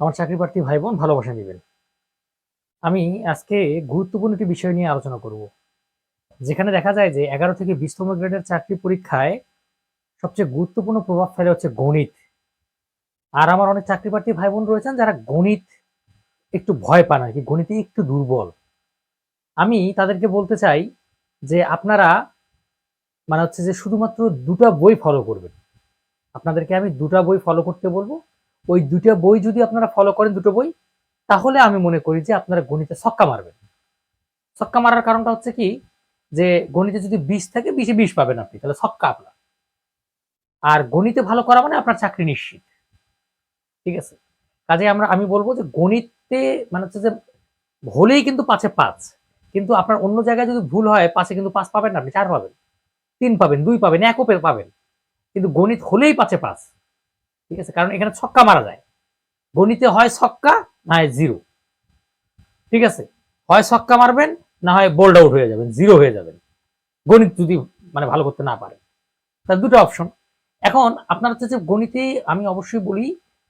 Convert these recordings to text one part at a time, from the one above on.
আমার চাকরি প্রার্থী ভাই বোন ভালোবাসা নেবেন। আমি আজকে গুরুত্বপূর্ণ একটি বিষয় নিয়ে আলোচনা করব, যেখানে দেখা যায় যে এগারো থেকে বিশতম গ্রেডের চাকরি পরীক্ষায় সবচেয়ে গুরুত্বপূর্ণ প্রভাব ফেলে হচ্ছে গণিত। আর আমার অনেক চাকরি প্রার্থী ভাই বোন রয়েছেন যারা গণিত একটু ভয় পান আর কি, গণিতে একটু দুর্বল। আমি তাদেরকে বলতে চাই যে আপনারা মানে হচ্ছে যে শুধুমাত্র দুটা বই ফলো করবেন। আপনাদেরকে আমি দুটা বই ফলো করতে বলব। ওই দুটা বই যদি আপনারা ফলো করেন, দুটো বই, তাহলে আমি মনে করি যে আপনারা গণিতে ছক্কা মারবেন। ছক্কা মারার কারণটা হচ্ছে কি? যে গণিতে যদি বিশ থাকে, বিশে বিশ পাবেন আপনি, তাহলে ছক্কা আপনার। আর গণিতে ভালো করা মানে আপনার চাকরি নিশ্চিত। ঠিক আছে? কাজে আমরা, আমি বলব যে গণিতে মানে হচ্ছে যে হলেই কিন্তু পাঁচে পাঁচ, কিন্তু আপনার অন্য জায়গায় যদি ভুল হয়, পাঁচে কিন্তু পাঁচ পাবেন না, আপনি চার পাবেন, তিন পাবেন, দুই পাবেন, একও পাবেন। কিন্তু গণিত হলেই পাঁচে পাঁচ। ঠিক আছে? কারণ এখানে ছক্কা মারা যায়। গণিতে হয় ছক্কা, না হয় জিরো ঠিক আছে? হয় ছক্কা মারবেন, না হয় বোল্ড আউট হয়ে যাবেন জিরো হয়ে যাবেন। গণিত যদি মানে ভালো করতে না পারেন। তার দুটো অপশন এখন আপনার হচ্ছে যে গণিতে আমি অবশ্যই বলি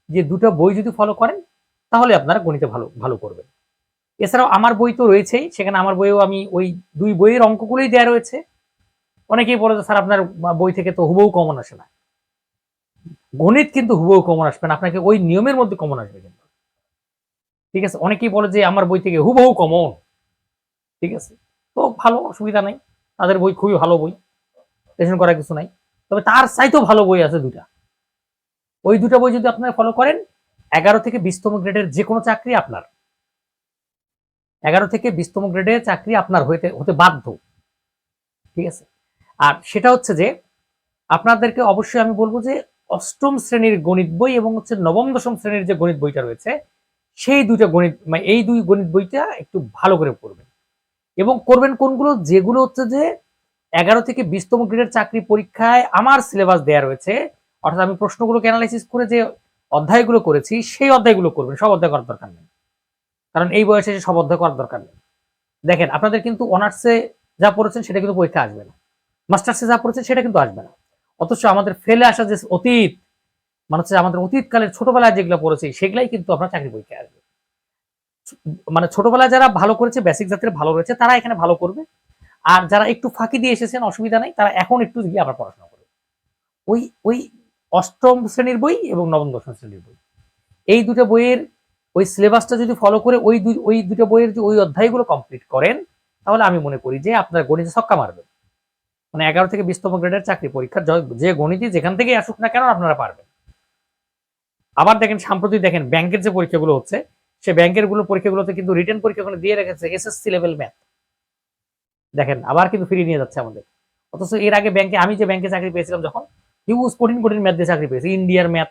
যে দুটো বই যদি ফলো করেন, তাহলে আপনারা গণিতে ভালো ভালো করবেন। এছাড়াও আমার বই তো রয়েছেই, সেখানে আমার বইও আমি ওই দুই বইয়ের অঙ্কগুলোই দেওয়া রয়েছে। অনেকেই বলে যে, স্যার, আপনার বই থেকে তো হুবহু কমন আসে না। গণিত কিন্তু হুবহু কমন আসবে না। আপনাকে ওই নিয়মের মধ্যে কমন আসবে কিন্তু। ঠিক আছে? অনেকেই বলে যে আমার বই থেকে হুবহু কমন ঠিক আছে? তো ভালো, অসুবিধা নাই। তাদের বই খুবই ভালো বই। টেনশন করার কিছু নাই। তবে তার চাইতেও ভালো বই আছে দুটা ওই দুটা বই যদি আপনারা ফলো করেন, এগারো থেকে বিশতম গ্রেডের যে কোনো চাকরি আপনার। এগারো থেকে বিশতম গ্রেডের চাকরি আপনার হইতে, হতে বাধ্য। ঠিক আছে? আর সেটা হচ্ছে যে, আপনাদেরকে অবশ্যই আমি বলব যে অষ্টম শ্রেণির গণিত বই এবং হচ্ছে নবম, দশম শ্রেণির যে গণিত বইটা রয়েছে, সেই দুইটা গণিত মানে এই দুই গণিত বইটা একটু ভালো করে পড়বেন। এবং করবেন কোনগুলো? যেগুলো হচ্ছে যে এগারো থেকে বিশতম গ্রেডের চাকরি পরীক্ষায় আমার সিলেবাস দেয়া রয়েছে, অর্থাৎ আমি প্রশ্নগুলোকে অ্যানালাইসিস করে যে অধ্যায়গুলো করেছি, সেই অধ্যায়গুলো করবেন, সব অধ্যায় করার দরকার নেই। কারণ এই বয়সে সব অধ্যায় করার দরকার নেই। দেখেন, আপনাদের কিন্তু অনার্সে যা পড়েছেন সেটা কিন্তু পরীক্ষা আসবে না। মাস্টার্সে যা পড়েছেন সেটা কিন্তু আসবে না। অথচ আমাদের ফেলে আসা যে অতীত মানে হচ্ছে আমাদের অতীতকালের ছোটবেলায় যেগুলো পড়েছি, সেগুলাই কিন্তু আপনার চাকরি পরীক্ষায় আসবে। মানে ছোটবেলায় যারা ভালো করেছে বেসিক জাতের ভালো রয়েছে, তারা এখানে ভালো করবে। আর যারা একটু ফাঁকি দিয়ে এসেছেন, অসুবিধা নাই, তারা এখন একটু গিয়ে আবার পড়াশোনা করবে। ওই ওই অষ্টম শ্রেণির বই এবং নবম দশম শ্রেণির বই। এই দুটো বইয়ের, ওই সিলেবাসটা যদি ফলো করে ওই দুই, ওই দুটো বইয়ের যে ওই অধ্যায়গুলো কমপ্লিট করেন, তাহলে আমি মনে করি যে আপনার গণিতে ছক্কা মারবে মানে এগারো থেকে বিশতম গ্রেডের চাকরি পরীক্ষা, যে গণিতই যেখান থেকেই আসুক না কেন আপনারা পারবেন। আবার দেখেন সাম্প্রতি দেখেন, ব্যাংকের যে পরীক্ষাগুলো হচ্ছে, সে ব্যাংকেরগুলো পরীক্ষাগুলোতে কিন্তু রিটার্ন পরীক্ষাগুলো দিয়ে রেখেছে এসএসসি লেভেল ম্যাথ দেখেন, আবার কিন্তু ফিরিয়ে নিয়ে যাচ্ছে আমাদের। অথচ এর আগে ব্যাংকে, আমি যে ব্যাংকে চাকরি পেয়েছিলাম যখন হিউজ কঠিন কঠিন ম্যাথ দিয়ে চাকরি পেয়েছি। ইন্ডিয়ার ম্যাথ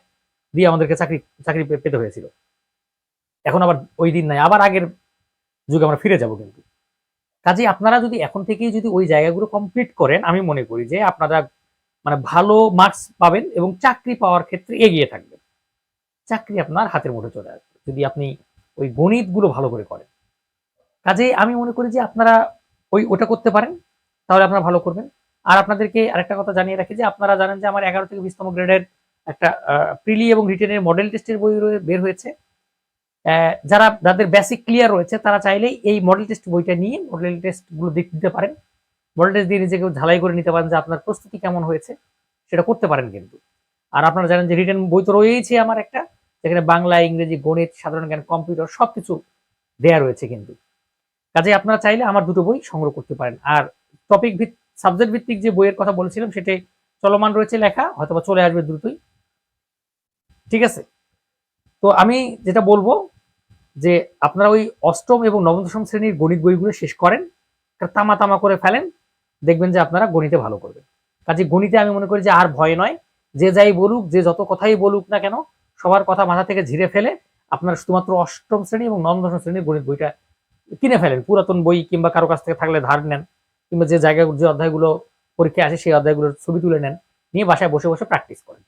দিয়ে আমাদেরকে চাকরি চাকরি পেতে হয়েছিল। এখন আবার ওই দিন নাই। আবার আগের যুগে আমরা ফিরে যাব কিন্তু। কাজে আপনারা যদি এখন থেকেই যদি ওই জায়গাগুলো কমপ্লিট করেন, আমি মনে করি যে আপনারা মানে ভালো মার্কস পাবেন এবং চাকরি পাওয়ার ক্ষেত্রে এগিয়ে থাকবেন। চাকরি আপনার হাতের মুঠে চলে আসবে যদি আপনি ওই গণিতগুলো ভালো করে করেন। কাজে আমি মনে করি যে আপনারা ওই ওটা করতে পারেন, তাহলে আপনারা ভালো করবেন। আর আপনাদেরকে আরেকটা কথা জানিয়ে রাখি যে আপনারা জানেন যে আমার এগারো থেকে বিশতম গ্রেডের একটা প্রিলি এবং রিটেনের মডেল টেস্টের বই বের হয়েছে। যারা যাদের বেসিক ক্লিয়ার রয়েছে, তারা চাইলেই এই মডেল টেস্ট বইটা নিয়ে মডেল টেস্টগুলো দেখে, দিতে পারেন। মডেল টেস্ট দিয়ে নিজেকে ঝালাই করে নিতে পারেন যে আপনার প্রস্তুতি কেমন হয়েছে, সেটা করতে পারেন কিন্তু। আর আপনারা জানেন যে রিটার্ন বই তো রয়েছে আমার একটা, যেখানে বাংলা, ইংরেজি, গণিত, সাধারণ জ্ঞান কম্পিউটার সবকিছু দেয়া রয়েছে কিন্তু। কাজে আপনারা চাইলে আমার দুটো বই সংগ্রহ করতে পারেন। আর টপিক ভিত সাবজেক্ট ভিত্তিক যে বইয়ের কথা বলেছিলাম সেটাই চলমান রয়েছে লেখা, হয়তোবা চলে আসবে দ্রুতই। ঠিক আছে? তো আমি যেটা বলব যে আপনারা ওই অষ্টম এবং নবম দশম শ্রেণির গণিত বইগুলো শেষ করেন তামা তামা করে ফেলেন, দেখবেন যে আপনারা গণিতে ভালো করবেন। কাজে গণিতে আমি মনে করি যে আর ভয় নয়, যে যাই বলুক, যে যত কথাই বলুক না কেন, সবার কথা মাথা থেকে ঝিরে ফেলে আপনারা শুধুমাত্র অষ্টম শ্রেণি এবং নবম দশম শ্রেণির গণিত বইটা কিনে ফেলেন। পুরাতন বই কিংবা কারও কাছ থেকে থাকলে ধার নেন, কিংবা যে জায়গায় যে অধ্যায়গুলো পরীক্ষায় আসে সেই অধ্যায়গুলোর ছবি তুলে নেন, নিয়ে বাসায় বসে বসে প্র্যাকটিস করেন।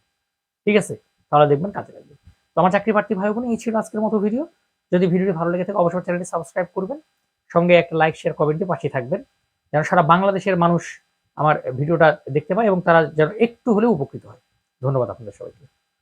ঠিক আছে? তাহলে দেখবেন কাজে লাগবে। তো আমার চাকরি প্রার্থী ভাই বোন এই ছিল আজকের মতো ভিডিও যদি ভিডিওটি ভালো লেগে থাকে, অবশ্যই চ্যানেলটি সাবস্ক্রাইব করবেন। সঙ্গে একটা লাইক শেয়ার কমেন্টে পাশে থাকবেন। যেন সারা বাংলাদেশের মানুষ আমার ভিডিওটা দেখতে পায় এবং তারা যেন একটু হলেও উপকৃত হয়। ধন্যবাদ আপনাদের সবাইকে।